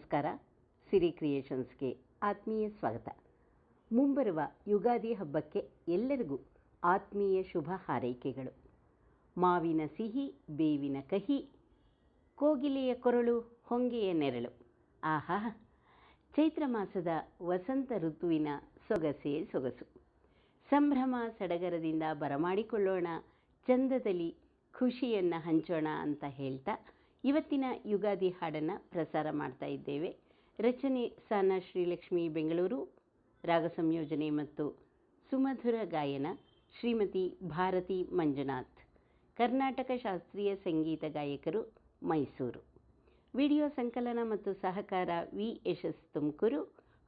ನಮಸ್ಕಾರ. ಸಿರಿ ಕ್ರಿಯೇಷನ್ಸ್ಗೆ ಆತ್ಮೀಯ ಸ್ವಾಗತ. ಮುಂಬರುವ ಯುಗಾದಿ ಹಬ್ಬಕ್ಕೆ ಎಲ್ಲರಿಗೂ ಆತ್ಮೀಯ ಶುಭ ಹಾರೈಕೆಗಳು. ಮಾವಿನ ಸಿಹಿ, ಬೇವಿನ ಕಹಿ, ಕೋಗಿಲೆಯ ಕೊರಳು, ಹೊಂಗೆಯ ನೆರಳು. ಆಹಾ, ಚೈತ್ರ ಮಾಸದ ವಸಂತ ಋತುವಿನ ಸೊಗಸೇ ಸೊಗಸು. ಸಂಭ್ರಮ ಸಡಗರದಿಂದ ಬರಮಾಡಿಕೊಳ್ಳೋಣ, ಚಂದದಲ್ಲಿ ಖುಷಿಯನ್ನು ಹಂಚೋಣ ಅಂತ ಹೇಳ್ತಾ ಇವತ್ತಿನ ಯುಗಾದಿ ಹಾಡನ್ನು ಪ್ರಸಾರ ಮಾಡ್ತಾ ಇದ್ದೇವೆ. ರಚನೆ ಸಾನ ಶ್ರೀಲಕ್ಷ್ಮಿ ಬೆಂಗಳೂರು. ರಾಗ ಸಂಯೋಜನೆ ಮತ್ತು ಸುಮಧುರ ಗಾಯನ ಶ್ರೀಮತಿ ಭಾರತಿ ಮಂಜುನಾಥ್. ಕರ್ನಾಟಕ ಶಾಸ್ತ್ರೀಯ ಸಂಗೀತ ಗಾಯಕರು ಮೈಸೂರು. ವಿಡಿಯೋ ಸಂಕಲನ ಮತ್ತು ಸಹಕಾರ ವಿ ಯಶಸ್ ತುಮಕೂರು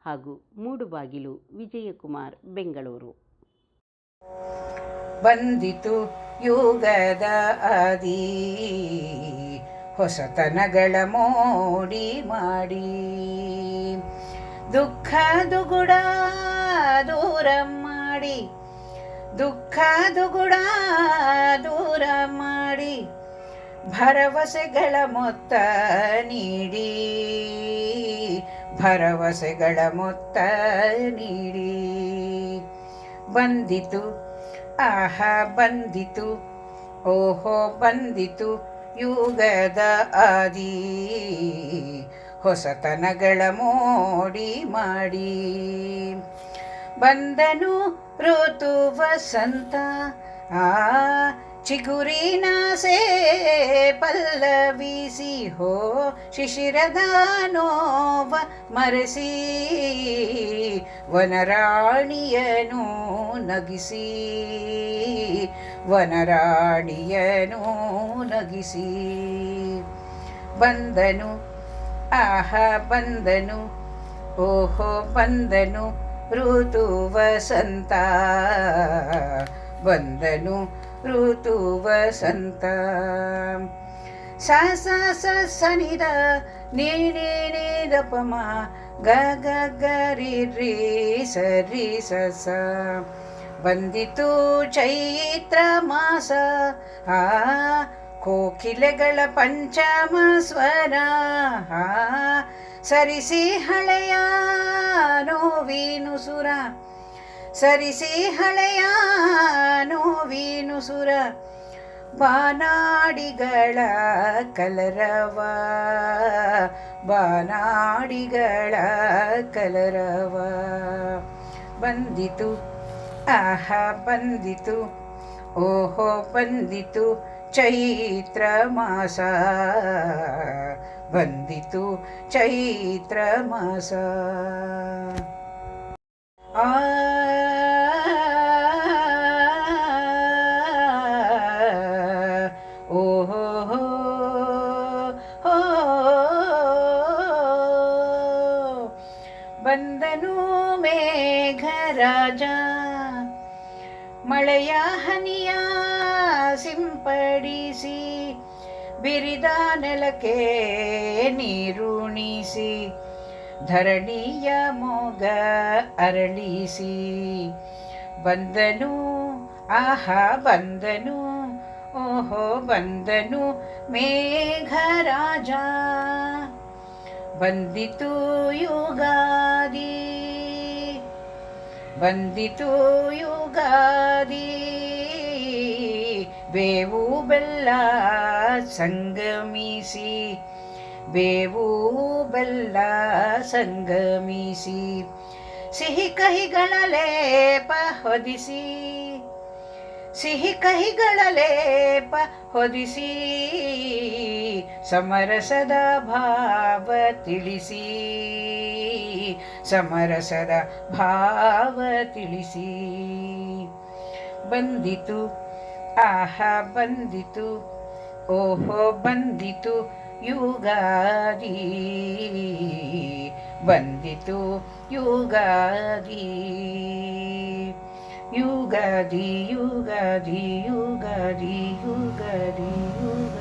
ಹಾಗೂ ಮೂಡುಬಾಗಿಲು ವಿಜಯಕುಮಾರ್ ಬೆಂಗಳೂರು. ಬಂದಿತು ಯುಗದ ಆದಿ. ಹೊಸತನಗಳ ಮೋಡಿ ಮಾಡಿ. ದುಃಖ ದುಗುಡ ದೂರ ಮಾಡಿ. ದುಃಖ ದುಗುಡ ದೂರ ಮಾಡಿ. ಭರವಸೆಗಳ ಮೊತ್ತ ನೀಡಿ. ಭರವಸೆಗಳ ಮೊತ್ತ ನೀಡಿ. ಬಂದಿತು, ಆಹಾ ಬಂದಿತು, ಓಹೋ ಬಂದಿತು. ಯುಗದ ಆದಿ ಹೊಸತನಗಳ ಮೋಡಿ ಮಾಡಿ. ಬಂದನು ಋತು ವಸಂತ, ಆ ಚಿಗುರಿನಾಸೆ ಪಲ್ಲವಿಸಿ ಹೋ ಶಿಶಿರದ ನೋವ ಮರೆಸಿ, ವನರಾಣಿಯನು ನಗಿಸಿ. ವನರಾಣಿಯನು ನಗಿಸಿ. ಬಂದನು, ಆಹ ಬಂದನು, ಓಹೋ ಬಂದನು ಋತು ವಸಂತ ಬಂದನು ಋತು ವಸಂತ ಸ ಸ ಸನಿದ ನೀಡಿ ನೀರಪಮ ಗ ಗ ರಿ ಸರಿ ಸ. ಬಂದಿತು ಚೈತ್ರ ಮಾಸ. ಆ, ಕೋಕಿಲೆಗಳ ಪಂಚಮ ಸ್ವರ. ಆ, ಸರಿಸಿ ಹಳೆಯ ನೋವೀನು ಸುರ ಸರಿಸಿ ಹಳೆಯ ನೋವೀನು ಸುರ ಬಾನಾಡಿಗಳ ಕಲರವ. ಬಾನಾಡಿಗಳ ಕಲರವ. ಬಂದಿತು ಆಹ ಬಂದಿತು ಓಹೋ ಬಂದಿತು ಚೈತ್ರ ಮಾಸ ಬಂದಿತು ಚೈತ್ರ ಮಾಸ ಆ ಓಹೋ ಹೋ ಬಂದನು ಮೇಘರಾಜ ಮಳೆಯ ಹನಿಯ ಸಿಂಪಡಿಸಿ, ಬಿರಿದ ನೆಲಕ್ಕೆ ನೀರುಣಿಸಿ ಧರಣಿಯ ಮೋಗ ಅರಳಿಸಿ. ಬಂದನು, ಆಹಾ ಬಂದನು, ಓಹೋ ಬಂದನು ಮೇಘರಾಜ. ಬಂದಿತು ಯುಗಾದಿ. ಬಂದಿತು ಯುಗಾದಿ. ಬೇವು ಬೆಲ್ಲ ಸಂಗಮಿಸಿ. ಬೇವು ಬೆಲ್ಲ ಸಂಗಮಿಸಿ. ಸಿಹಿ ಕಹಿಗಳ ಲೇಪ ಹೊದಿಸಿ ಸಿಹಿ ಕಹಿಗಳ ಲೇಪ ಹೊದಿಸಿ ಸಮರಸದ ಭಾವ ತಿಳಿಸಿ. ಸಮರಸದ ಭಾವ ತಿಳಿಸಿ. ಬಂದಿತು, ಆಹ ಬಂದಿತು, ಓಹೋ ಬಂದಿತು ಯುಗಾದಿ. ಬಂದಿತು ಯುಗಾದಿ. ಯುಗಾದಿ ಯುಗಾದಿ ಯುಗಾದಿ ಯುಗಾದಿ